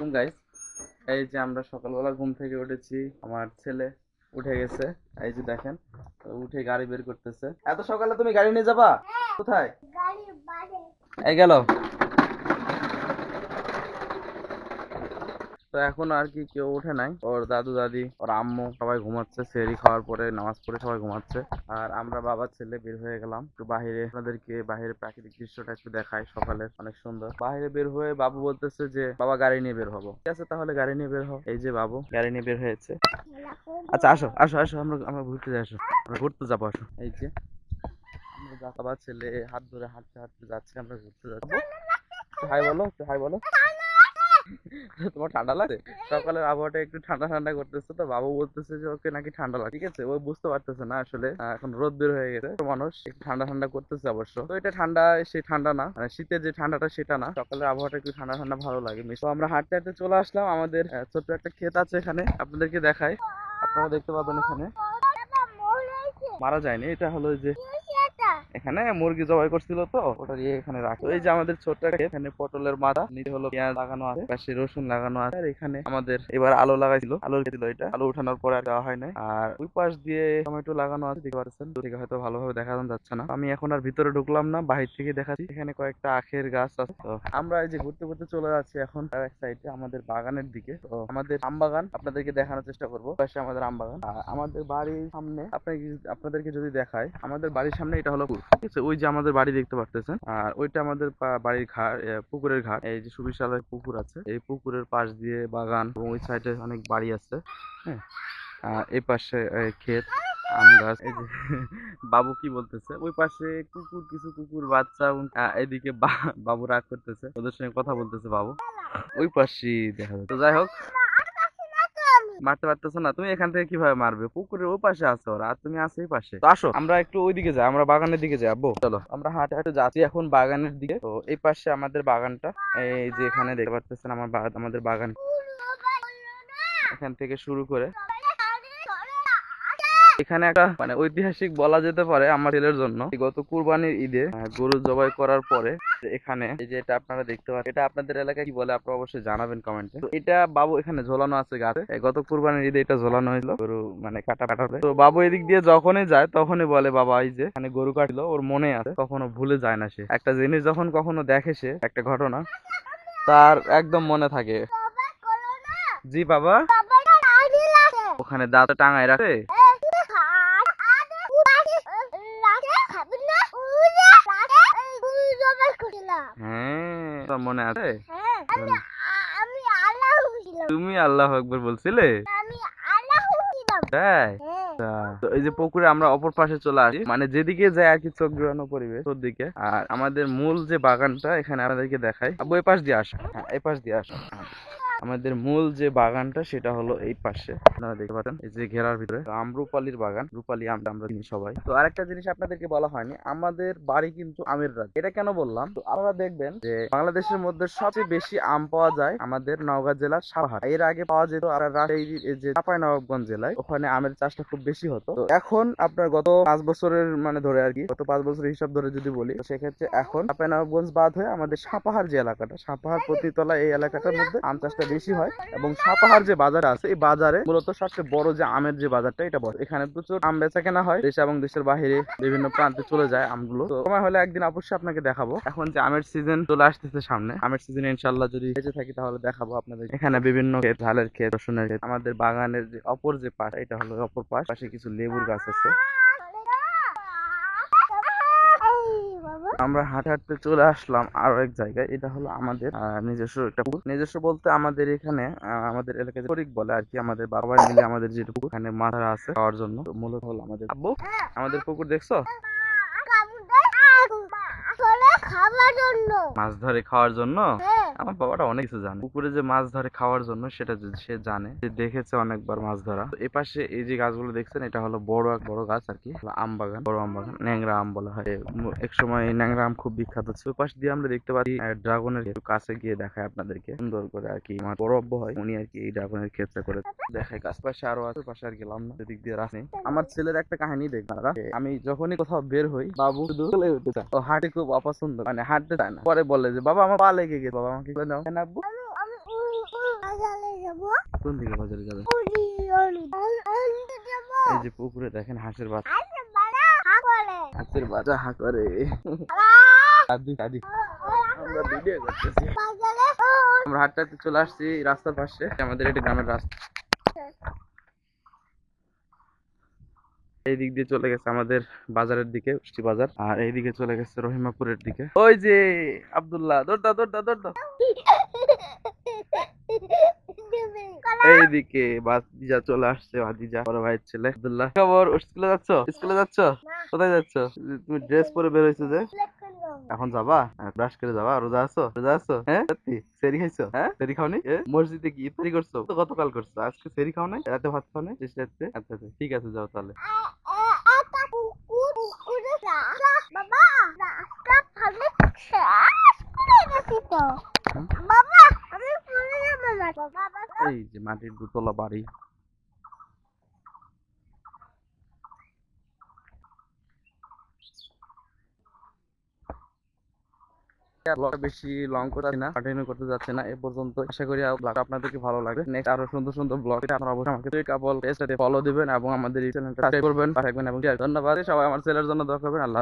আলাইকুম গাইস এই যে আমরা সকালবেলা ঘুম থেকে উঠেছি আমার ছেলে উঠে গেছে। এই যে দেখেন উঠে গাড়ি বের করতেছে। এত সকালে তুমি গাড়ি নিয়ে যাবা? কোথায়? এই গেল। তো এখন আর কি কেউ ওঠে নাই। ওর দাদু, দাদি, ওর আম্মু সবাই ঘুমাচ্ছে সেরি খাওয়ার পরে নামাজ পড়ে সবাই ঘুমাচ্ছে। আর আমরা বাবা ছেলে বের হয়ে গেলাম। একটু বাইরে আপনাদেরকে বাইরের প্রাকৃতিক দৃশ্যটা একটু দেখাই সকালের, অনেক সুন্দর। বাইরে বের হয়ে বাবু বলতেছে যে, বাবা, গাড়ি নিয়ে বের হব। ঠিক আছে, তাহলে গাড়ি নিয়ে বের হও। এই যে বাবু, গাড়ি নিয়ে বের হয়েছে। আচ্ছা আসো আসো আসো, আমরা আমরা ঘুরতে যাই, আসো। আমরা ঘুরতে যাব, আসো। এই যে, আমরা বাবা ছেলে হাত ধরে হাঁটতে হাঁটতে যাচ্ছে, আমরা ঘুরতে যাচ্ছি। হাই বলো হাই বলো। তোমার ঠান্ডা লাগে? সকালের আবহাওয়াটা একটু ঠান্ডা ঠান্ডা করতেছে তো বাবু বলতেছে যে ওকে নাকি ঠান্ডা লাগে। ঠিক আছে ও বুঝতে পারতেছে না আসলে। এখন রোদ বের হয়ে গেছে। তো মানুষ একটু ঠান্ডা ঠান্ডা করতেছে অবশ্য। তো এটা ঠান্ডা সে ঠান্ডা না। মানে শীতের যে ঠান্ডাটা সেটা না। সকালের আবহাওয়াটা একটু ঠান্ডা ঠান্ডা ভালো লাগে। তো আমরা হাঁটতে হাঁটতে চলে আসলাম। আমাদের ছোট্ট একটা ক্ষেত আছে এখানে। আপনাদেরকে দেখাই। আপনারা দেখতে পাবেন এখানে। মারা যায়নি। এটা হলো যে এখানে মুরগি জবাই করছিল তো, ওটা দিয়ে এখানে রাখো। এই যে আমাদের ছোট্ট এখানে পটলের মাথা, নিচে হলো পেঁয়াজ লাগানো আছে, পাশে রসুন লাগানো আছে, আর এখানে আমাদের এবার আলু লাগাইছিল, আলু ছিল এটা। আলু উঠানোর পরে আর দেওয়া হয় নাই। আর ওই পাশ দিয়ে টমেটো লাগানো আছে, দেখতে পাচ্ছেন? থেকে হয়তো ভালোভাবে দেখা যাচ্ছে না। আমি এখন আর ভিতরে ঢুকলাম না, বাহির থেকে দেখাচ্ছি। এখানে কয়েকটা আখের গাছ আছে। তো আমরা এই যে ঘুরতে ঘুরতে চলে যাচ্ছি এখন তার এক সাইডে আমাদের বাগানের দিকে। তো আমাদের আম বাগান, আপনাদেরকে দেখানোর চেষ্টা করব। পাশে আমাদের আম বাগান। আর আমাদের বাড়ির সামনে, আপনাকে আপনাদেরকে যদি দেখায়, আমাদের বাড়ির সামনে এটা হলো পুকুর ঠিক আছে, ওই যে আমাদের বাড়ি দেখতে পারতেছেন। আর ওইটা আমাদের বাড়ির ঘাট পুকুরের ঘাট। এই যে সুবিশালের পুকুর আছে, এই পুকুরের পাশ দিয়ে বাগান এবং ওই সাইডে অনেক বাড়ি আছে হ্যাঁ। আর এই পাশে ক্ষেত, আম বাবু কি বলতেছে? ওই পাশে কুকুর, কিছু কুকুর, বাচ্চা এদিকে বাবু রাগ করতেছে। ওদের সঙ্গে কথা বলতেছে বাবু। ওই পাশে দেখা যাচ্ছে। যাই হোক মারতে পারতেছো না তুমি এখান থেকে কীভাবে মারবে? পুকুরের ওই পাশে আছো ওরা আর তুমি আছো এই পাশে। তো আসো। আমরা একটু ওইদিকে যাই আমরা বাগানের দিকে যাই আব্বু। চলো আমরা হাঁটে হাঁটে যাচ্ছি এখন বাগানের দিকে। তো এই পাশে আমাদের বাগানটা এই যে এখানে দেখতে পারতেছেন আমার আমাদের বাগান। এখান থেকে শুরু করে এখানে একটা মানে ঐতিহাসিক বলা যেতে পারে আমার ছেলের জন্য। গত কুরবানির ঈদে গরু জবাই করার পরে এখানে এই যে এটা আপনারা দেখতে পাচ্ছেন এটা আপনাদের এলাকায় কি বলে আপনারা অবশ্যই জানাবেন কমেন্টে। তো এটা বাবু এখানে ঝোলানো আছে গাছে। গত কুরবানির ঈদে এটা ঝোলানো হয়েছিল গরু মানে কাটা কাটাবে তো বাবু এদিক দিয়ে যখনই যায় তখনই বলে বাবা এই যে এখানে গরু কাটলো ওর মনে আছে কখনো ভুলে যায় না সে। একটা জিনিস যখন কখনো দেখে সে একটা ঘটনা তার একদম মনে থাকে। জি বাবা? ওখানে দাঁত টাঙায় রাখে। মনে আছে? ছিলাম। তুমি আল্লাহ একবার বলছিলে? তাই? হ্যাঁ। তো এই যে পুকুরে আমরা অপর পাশে চলে আসি মানে যেদিকে যায় আর কি চোখ ঘুরানো পরিবেশ তোর দিকে। আর আমাদের মূল যে বাগানটা এখানে আমাদেরকে দেখাই। আবু এ পাশ দিয়ে আসো। এ এই পাশ দিয়ে আসো। হ্যাঁ। আমাদের মূল যে বাগানটা সেটা হলো এই পাশে। আপনারা দেখতে পাচ্ছেন, এই যে ঘেরার ভিতরে তো আমরুপালির বাগান, রূপালি আমটা আমরা চিনি সবাই। তো আরেকটা জিনিস আপনাদেরকে বলা হয়নি, আমাদের বাড়ি কিন্তু আমের রাজ্য। এটা কেন বললাম? তো আপনারা দেখবেন যে বাংলাদেশের মধ্যে সবচেয়ে বেশি আম পাওয়া যায় আমাদের নওগাঁ জেলার সাভার। এর আগে পাওয়া যেত আর রাজশাহী এই যে চাঁপাইনবাবগঞ্জ জেলায়, ওখানে আমের চাষটা খুব বেশি হতো। তো এখন আপনার গত পাঁচ বছরের মানে ধরে আর কি, গত পাঁচ বছরের হিসাব ধরে যদি বলি সেক্ষেত্রে এখন চাঁপাইনবাবগঞ্জ বাদ হয়ে আমাদের সাপাহার যে এলাকাটা, সাপাহার প্রতিতলা এই এলাকাটার মধ্যে আম চাষটা বেশি হয় এবং সাপাহার যে বাজার আছে, এই বাজারে মূলত সবচেয়ে বড় যে আমের যে বাজারটা, এটা বড় এখানে প্রচুর আম বেচা কেনা হয়। দেশ এবং দেশের বাইরে বিভিন্ন প্রান্তে চলে যায় আমগুলো। তো সময় হলে একদিন অবশ্যই আপনাকে দেখাবো। এখন যে আমের সিজন চলে আসতেছে সামনে। আমের সিজনে ইনশাল্লাহ যদি বেঁচে থাকি, তাহলে দেখাবো আপনাদের। এখানে বিভিন্ন ক্ষেত, ঝালের ক্ষেত, রসুনের ক্ষেত, আমাদের বাগানের যে অপর যে পাশ, এটা হলো অপর পাশ। পাশে কিছু লেবুর গাছ আছে। আমরা হাঁটতে হাঁটতে চলে আসলাম আরও এক জায়গায়। এটা হলো আমাদের নিজস্ব একটা পুকুর। নিজস্ব বলতে আমাদের এখানে আমাদের এলাকায় শরিক বলে আর কি আমাদের বাবা মিলে আমাদের যে পুকুর এখানে মাথা আছে খাওয়ার জন্য। মূলত হলো আমাদের আব্বু। আমাদের পুকুর দেখছ? মাছ ধরে খাওয়ার জন্য। আমার বাবাটা অনেক কিছু জানে। পুকুরে যে মাছ ধরে খাওয়ার জন্য সেটা সে জানে। সে দেখেছে অনেকবার মাছ ধরা। তো এই পাশে এই যে গাছগুলো দেখছেন, এটা হলো বড় এক বড় গাছ আর কি। আম বাগান, বড় আম বাগান, ন্যাংরা আম বলা হয়। এক সময় এই ন্যাংরা আম খুব বিখ্যাত ছিল। ওই পাশ দিয়ে আমরা দেখতে পাচ্ছি ড্রাগনের একটু কাছে গিয়ে দেখায় আপনাদেরকে। সুন্দর করে আর কি, আমার বড় আব্বু হয়, উনি আর কি এই ড্রাগনের ক্ষেত্রে করে দেখায়। গাছ পাশে আরও আছে পাশে আর গেলাম না, এদিক দিয়ে নেই। আমার ছেলের একটা কাহিনী দেখ দাদা। আমি যখনই কোথাও বের হই, বাবু শুধু হাঁটে খুব অপছন্দ মানে হাঁটতে চায় না। পরে বলে যে, বাবা, আমার পা লেগে গেছে। বাবা আমাকে বলে কেন আব্বু? কোন দিকে বাজারে যাবে? এই যে পুকুরে দেখেন হাঁসের বাচ্চা। হাঁসের বাচ্চা হা করে। দাদি দাদি আমরা ভিডিও করতেছি। আমরা হাঁটতে চলে আসছি রাস্তার পাশে। আমাদের এটা গ্রামের রাস্তা। এই দিক দিয়ে চলে গেছে আমাদের বাজারের দিকে উষ্টি বাজার। আর এই দিকে চলে গেছে রহিমাপুরের দিকে। ওই যে আবদুল্লাহ দৌড় দৌড় দৌড় এইদিকে বাদিজা চলে আসছে বাদিজা বড় ভাইয়ের ছেলে। আবদুল্লাহ খবর? স্কুলে যাচ্ছ? স্কুলে যাচ্ছ? কোথায় যাচ্ছ? তুমি ড্রেস পরে বের হয়েছো যে? এখন যাবা? ব্রাশ করে যাবা? রোজা আছো? রোজা আছো? হ্যাঁ? সত্যি? সেরি খাইছো? হ্যাঁ? সেরি খাওনি? মসজিদে কি ইফতারি করছ? তো গতকাল করছ। আজকে সেরি খাও নাই? রাতে ভাত খাও নাই? রাতে? আচ্ছা আচ্ছা ঠিক আছে, যাও তাহলে। বাবা এই যে মাটির দুতলা বাড়ি। বেশি লং করতে না কন্টিনিউ করতে যাচ্ছে না, এ পর্যন্ত। আশা করি আপনাদেরকে ভালো লাগবে। নেক্সট আরও সুন্দর সুন্দর ব্লগ আপনারা অবশ্যই আমাকে কাপল ফলো দিবেন এবং আমাদের এই চ্যানেলটা সাবস্ক্রাইব করবেন থাকবেন এবং ধন্যবাদ। সবাই আমার ছেলের জন্য দোয়া করবেন। আল্লাহ।